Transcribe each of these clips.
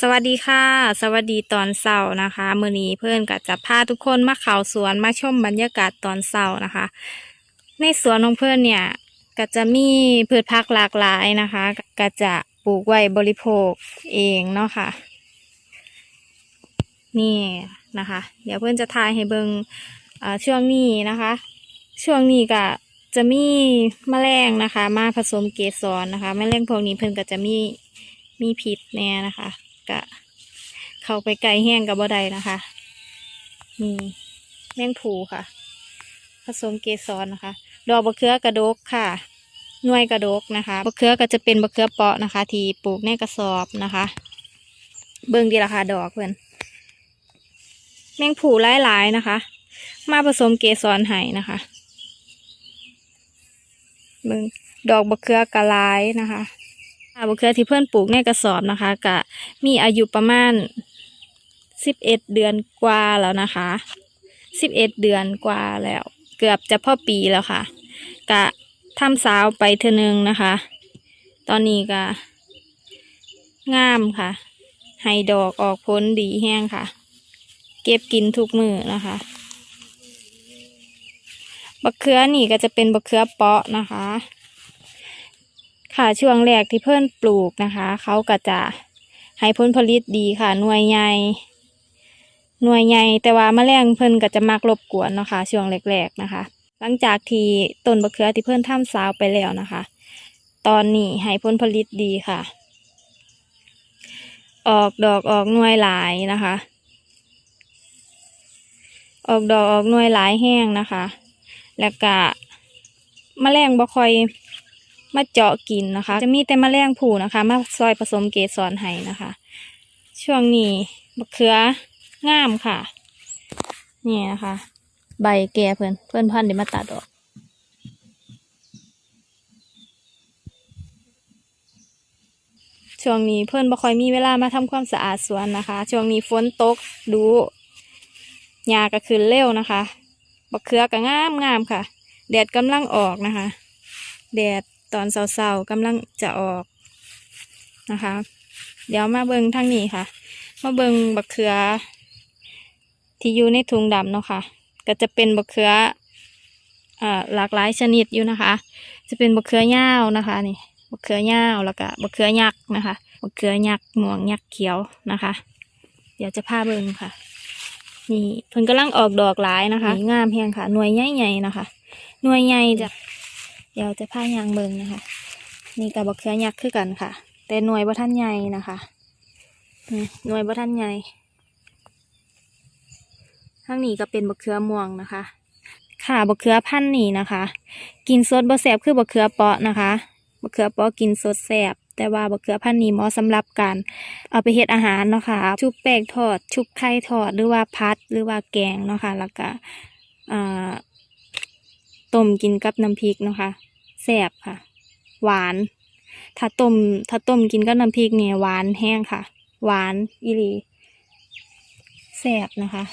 สวัสดีค่ะ สวัสดีตอนเช้านะคะมื้อนี้เพื่อนก็จะพาทุกคนมาเข้าสวนมาชมบรรยากาศตอนเช้านะคะ ในสวนของเพื่อนเนี่ยก็จะมีพืชผักหลากหลายนะคะ ก็จะปลูกไว้บริโภคเองเนาะค่ะ นี่นะคะ เดี๋ยวเพื่อนจะทายให้เบิงอ่าช่วงนี้นะคะ ช่วงนี้ก็จะมีมแมลงนะคะ มาผสมเกสรนะคะแมลงพวกนี้เพิ่อนก็จะมีมีพิษแน่นะคะ ก็เข้าไปไกลแห้งกับบ่ได้นะคะนี่แมงผูค่ะ ผสมเกสรนะคะ ดอกบะเขือกระดกค่ะหน่วยกระดกนะคะบะเขือก็จะเป็นบะเขือเปาะนะคะ ที่ปลูกในกระสอบนะคะ เบิ่งดีราคาดอกเพิ่อนแมงผูหลายๆนะคะ มาผสมเกสรไห้นะคะเบิ่งดอกบะเขือกระลายนะคะ อ่าบะเขือที่เพื่อนปลูกในกระสอบนะคะกะมีอายุประมาณสิบเอ็ดเดือนกว่าแล้วนะคะสิบเอ็ดเดือนกว่าแล้ว เกือบจะพ่อปีแล้วค่ะ กะทำสาวไปเทอนึงนะคะ ตอนนี้ก็งามค่ะให้ดอกออกผลดีแห้งค่ะ เก็บกินทุกมือนะคะบักเขือนี่ก็จะเป็นบักเขือเปาะนะคะ ค่ะช่วงแรกที่เพื่อนปลูกนะคะ เขาก็จะให้ผลผลิตดีค่ะ หน่วยใหญ่หน่วยใหญ่แต่ว่าแมลงเพิ่นก็จะมักรบกวนเนาะคะช่วงแรกๆนะคะ หลังจากที่ต้นบักเขือที่เพื่อนทำสาวไปแล้วนะคะ ตอนนี้ให้ผลผลิตดีค่ะ ออกดอกออกหน่วยหลายนะคะ ออกดอกออกหน่วยหลายแห้งนะคะ แล้วก็แมลงบ่ค่อย มาเจาะกินนะคะ จะมีแต่มแมลงผู้นะคะ มาซอยผสมเกสรให้นะคะ ช่วงนี้มะเขืองามค่ะนี่นะคะ ใบแก่เพื่อนเพื่อนพันเดี๋ยวมาตัดออกช่วงนี้เพื่อนบ่ค่อยมีเวลามาทำความสะอาดสวนนะคะ ช่วงนี้ฝนตกดูหญ้าก็ขึ้นเร็วนะคะบักเขือก็งามงามค่ะ แดดกำลังออกนะคะ แดด ตอนเช้าๆกำลังจะออกนะคะ เดี๋ยวมาเบิงทางนี้ค่ะ มาเบิงบักเขือ ที่อยู่ในถุงดำเนาะค่ะ ก็จะเป็นบักเขืออหลากหลายชนิดอยู่นะคะ จะเป็นบักเขือยาวนะคะนี่บักเขือยาวแล้วก็บักเขือยักษ์นะคะบักเขือยักษ์ม่วงยักษ์เขียวนะคะ เดี๋ยวจะพาเบิงค่ะ นี่เพิ่นกำลังออกดอกหลายนะคะงามเพียงค่ะ หน่วยใหญ่ๆนะคะ หน่วยใหญ่จะ เดี๋ยวจะพายางเบิงนะคะ นี่กับบักเขือยักษ์คือกันค่ะ แต่หน่วยบ่ท่านใหญ่นะคะหน่วยบ่ท่านใหญ่ข้างนี้ก็เป็นบักเขือม่วงนะคะ ค่ะบักเขือพันธุ์นี่นะคะ กินสดบ่แสบคือบักเขือเปาะนะคะบักเขือเปาะกินสดแสบแต่ว่าบักเขือพันธุ์นี้เหมาะสำหรับการเอาไปเฮ็ดอาหารเนาะค่ะชุบแป้งทอด ชุบไข่ทอดหรือว่าพัดหรือว่าแกงเนาะค่ะแล้วก็ต้มกินกับน้ำพริกเนาะค่ะ แสบค่ะ หวาน ถ้าต้มถ้าต้มกินกับน้ำพริกเนี่ยหวานแห้งค่ะ หวานอีหลีแสบนะคะ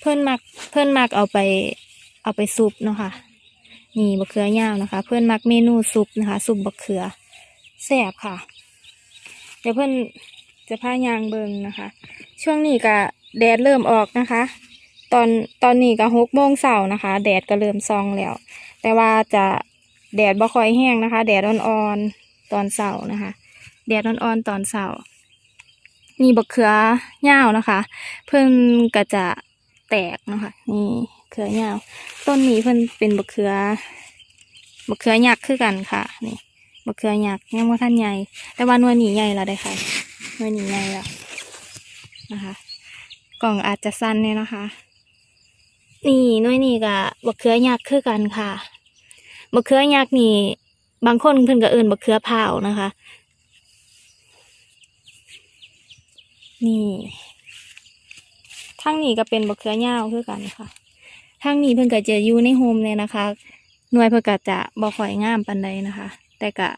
เพื่อนมักเพื่อนมักเอาไปเอาไปซุปเนาะค่ะนี่บะเขือยาวนะคะ เพื่อนมักเมนูซุปนะคะซุปบะเขือแซ่บค่ะ เดี๋ยวเพื่อนจะพายางเบิงนะคะ ช่วงนี้ก็แดดเริ่มออกนะคะ ตอนตอนนี้ก็หกโมงเช้านะคะ แดดก็เริ่มซองแล้ว แต่ว่าจะ แดดบ่ค่อยแห้งนะคะ แดดอ่อนๆตอนเช้านะคะ แดดอ่อนๆตอนเช้านี่บะเขือยาวนะคะ เพิ่นก็จะแตกนะคะนี่เขือยาวต้นนี้เพิ่นเป็นบะเขือบะเขือยักษ์คือกันค่ะนี่บะเขือยักษ์ยังว่าท่านใหญ่ แต่ว่าหน่วยหนีใหญ่แล้วได้ค่ะหน่วยหนีใหญ่แล้วนะคะ กล่องอาจจะสั้นเนี่ยนะคะ นี่หน่วยนี้ก็บะเขือยักษ์คือกันค่ะ บะเขือยักษ์นี่บางคนเพิ่นก็เอิ้นบะเขือเผานะคะ นี่ทางนี้ก็เป็นบะเขือยาวคือกันค่ะทางนี้เพิ่นก็จะอยู่ในโฮมเลยนะคะ หน่วยเพิ่นก็จะบ่ค่อยงามปานใดนะคะ แต่ก็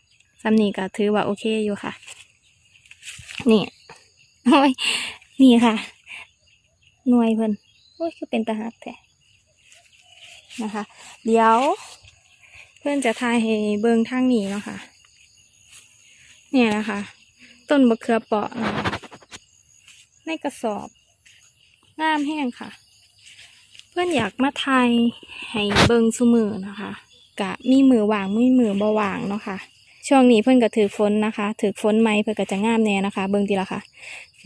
สำนีก็ถือว่าโอเคอยู่ค่ะ นี่โอ้ยนี่ค่ะ หน่วยเพิ่นโอ้ยคือเป็นตาหักแท้นะคะ เดี๋ยว เพื่อนจะทายให้เบิงทางนี้เนาะค่ะ เนี่ยนะคะ ต้นบะเขือเปาะในกระสอบงามแห้งค่ะ เพื่อนอยากมาไทยให้เบิงซุมือนะคะ กะมีมือว่างมีมือบ่ว่างเนาะค่ะ ช่วงนี้เพื่อนก็ถือฝนนะคะ ถือฝนไหมเพื่อนก็จะงามแน่นะคะ เบิงทีละค่ะ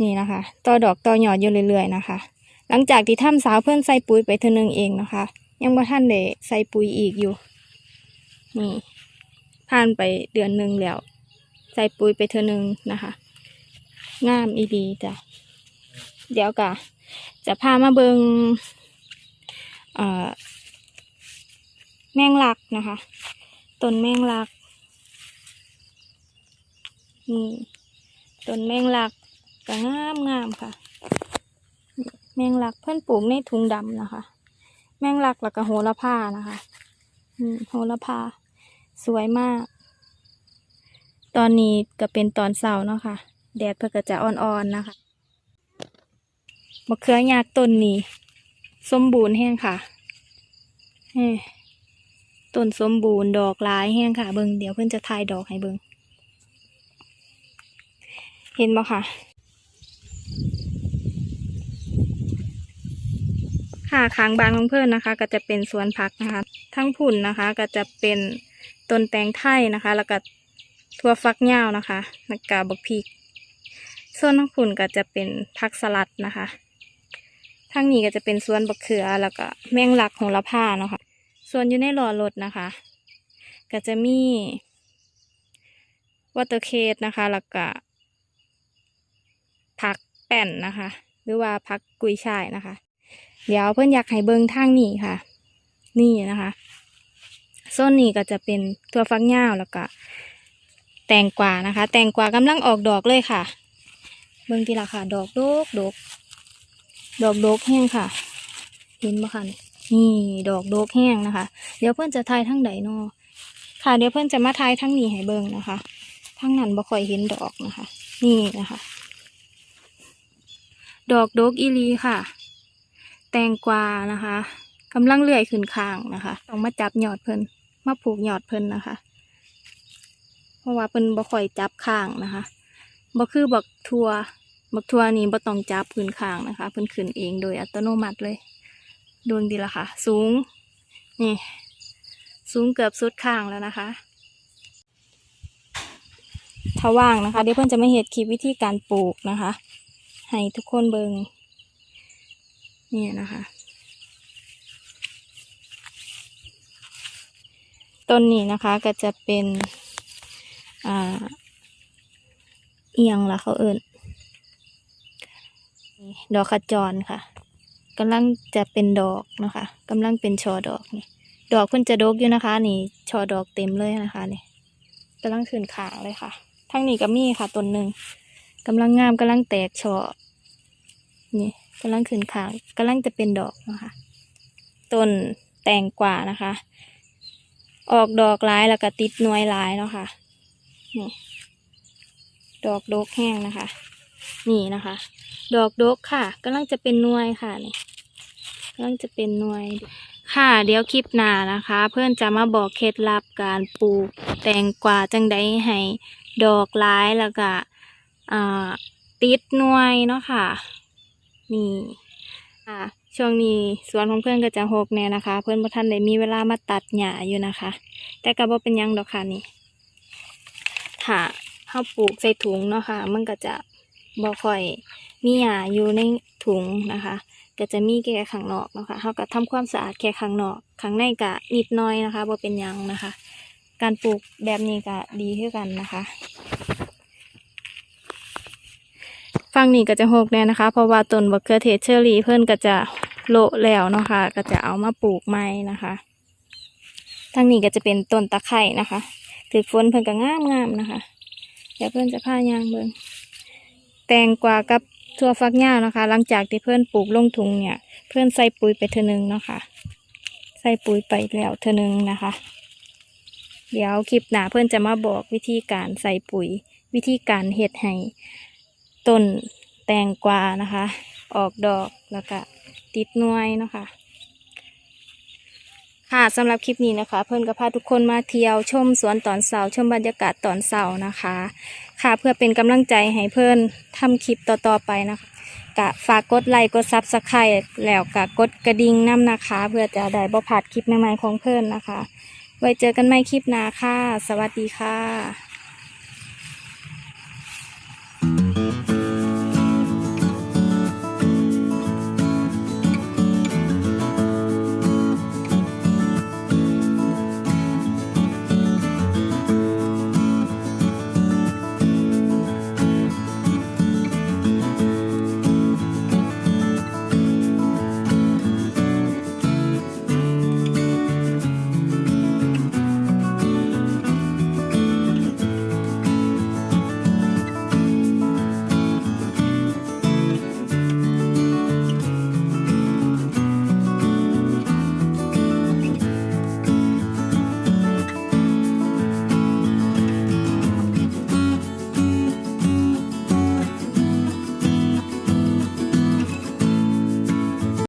นี่นะคะต่อดอกต่อหยอดอยู่เรื่อยๆนะคะหลังจากที่ทำสาวเพื่อนใส่ปุ๋ยไปเทอนึงเองนะคะ ยังบ่ท่านได้ใส่ปุ๋ยอีกอยู่ นี่ผ่านไปเดือนหนึ่งแล้ว ใส่ปุ๋ยไปเทอนึงนะคะ งามอีดีจ้ะ เดี๋ยวกะจะพามาเบิงแมงลักนะคะต้นแมงลักนี่ต้นแมงลักก็งามงามค่ะ แมงลักเพื่อนปลูกในถุงดำนะคะ แมงลักแล้วก็โหระพานะคะโหระพา สวยมาก ตอนนี้ก็เป็นตอนเสาร์เนาะค่ะ แดดเพื่อจะอ่อนๆนะคะมะเขือยากต้นนี้สมบูรณ์แห้งค่ะต้นสมบูรณ์ดอกหลายแห้งค่ะ เบิงเดี๋ยวเพื่อนจะทายดอกให้เบิงเห็นบ่ค่ะ ค่ะค้างบานของเพื่อนนะคะ ก็จะเป็นสวนผักนะคะ ทั้งผุ่นนะคะ ก็จะเป็น ต้นแตงไทยนะคะ แล้วก็ถั่วฟักยาวนะคะแล้วก็บักพริก ส่วนทั้งผุ่นก็จะเป็นผักสลัดนะคะทางนี้ก็จะเป็นส่วนบักเขือแล้วก็แมงลักของละผ้าเนาะค่ะ ส่วนอยู่ในหลอดรถนะคะ ก็จะมีวอเตอร์เคสนะคะแล้วก็ผักแป้นนะคะ หรือว่าผักกุยช่ายนะคะ เดี๋ยวเพื่อนอยากให้เบิ้งทางนี้ค่ะ นี่นะคะ โซนนี้ก็จะเป็นตัวฟักยาวแล้วก็แตงกวานะคะ แตงกวากำลังออกดอกเลยค่ะ เบิ้งทีละค่ะ ดอกโดกดกดอกโดกแห้งค่ะ เห็นไหมคะนี่ดอกโดกแห้งนะคะ เดี๋ยวเพื่อนจะทายทั้งใดเนอค่ะ เดี๋ยวเพื่อนจะมาทายทั้งนี้ให้เบิ้งนะคะทั้งนั้นบ่ค่อยเห็นดอกนะคะ นี่นะคะ ดอกโดกอีลีค่ะ แตงกวานะคะกำลังเลื่อยขึ้นคางนะคะ ต้องมาจับหยอดเพิ่น มาผูกหยอดเพิ่นนะคะ เพราะว่าเพิ่นบ่ค่อยจับข้างนะคะบ่คือบักทัวบักทัวนี่บ่ต้องจับขึ้นข้างนะคะเพิ่นขึ้นเองโดยอัตโนมัติเลยดวงดีละค่ะ สูงนี่สูงเกือบสุดข้างแล้วนะคะถ้าว่างนะคะเดี๋ยวเพื่อนจะม่เห็นคลิปวิธีการปลูกนะคะ ให้ทุกคนเบิงนี่นะคะ ต้นนี้นะคะก็จะเป็นอ่าเอียงละเขาเอิญดอกขจรค่ะกำลังจะเป็นดอกนะคะกำลังเป็นช่อดอกนี่ ดอกเพิ่นจะดกอยู่นะคะ นี่ช่อดอกเต็มเลยนะคะนี่กำลังขึ้นขางเลยค่ะ ทั้งนี้ก็มีค่ะต้นหนึ่งกำลังงามกำลังแตกช่อนี่กำลังขึ้นขางกำลังจะเป็นดอกนะคะต้นแตงกวานะคะ ออกดอกร้ายแล้วก็ติดหน่วยร้ายแล้วค่ะ นี่ ดอกดกแห้งนะคะ นี่นะคะ ดอกดกค่ะกำลังจะเป็นหน่วยค่ะนี่กำลังจะเป็นหน่วย ค่ะ เดี๋ยวคลิปหน้านะคะ เพื่อนจะมาบอกเคล็ดลับการปลูกแตงกวาจังไดให้ดอกร้ายแล้วก็อ่าติดหน่วยเนาะค่ะ นี่ ค่ะ ช่วงนี้สวนของเพื่อนก็จะหกแน่นะคะ เพื่อนบ่ทันได้มีเวลามาตัดหญ้าอยู่นะคะ แต่ก็บ่เป็นยังดอกค่ะนี่ถ้าเฮาปลูกใส่ถุงเนาะค่ะ มันก็จะบ่ค่อยมีหญ้าอยู่ในถุงนะคะ ก็จะมีแค่ข้างนอกเนาะคะเฮาก็ทำความสะอาดแค่ข้างนอกข้างในก็นิดน้อยนะคะบ่เป็นยังนะคะ การปลูกแบบนี้ก็ดีคือกันนะคะ ฝั่งนี้ก็จะหกแน่นะคะ เพราะว่าต้นบักเขือเทศเชอรี่เพิ่นก็จะโละแล้วเนาะค่ะก็จะเอามาปลูกใหม่นะคะทางนี้ก็จะเป็นต้นตะไคร่นะคะถือฝนเพิ่นก็งามงามนะคะ เดี๋ยวเพิ่นจะพายางเบิ่งแตงกวากับทั่วฟักยานะคะ หลังจากที่เพิ่อนปลูกลงถุงเนี่ย เพิ่อนใส่ปุ๋ยไปเทอนึงเนาะค่ะ ใส่ปุ๋ยไปแล้วเทอนึงนะคะ เดี๋ยวคลิปหน้าเพื่อนจะมาบอกวิธีการใส่ปุ๋ย วิธีการเฮ็ดให้ ต้นแตงกวานะคะ ออกดอกแล้วก็ติดหน่วยเนาะค่ะค่ะสำหรับคลิปนี้นะคะ เพื่อนก็พาทุกคนมาเที่ยวชมสวนตอนเสาร์ชมบรรยากาศตอนเสาร์นะคะ ค่ะเพื่อเป็นกำลังใจให้เพื่อนทำคลิปต่อๆไปนะคะกะฝากกดไลค์กดซับสไครต์แล้วกะกดกระดิ่งน้ำนะคะ เพื่อจะได้บ่พลาดคลิปใหม่ๆของเพื่อนนะคะ ไว้เจอกันใหม่คลิปหน้าค่ะ สวัสดีค่ะ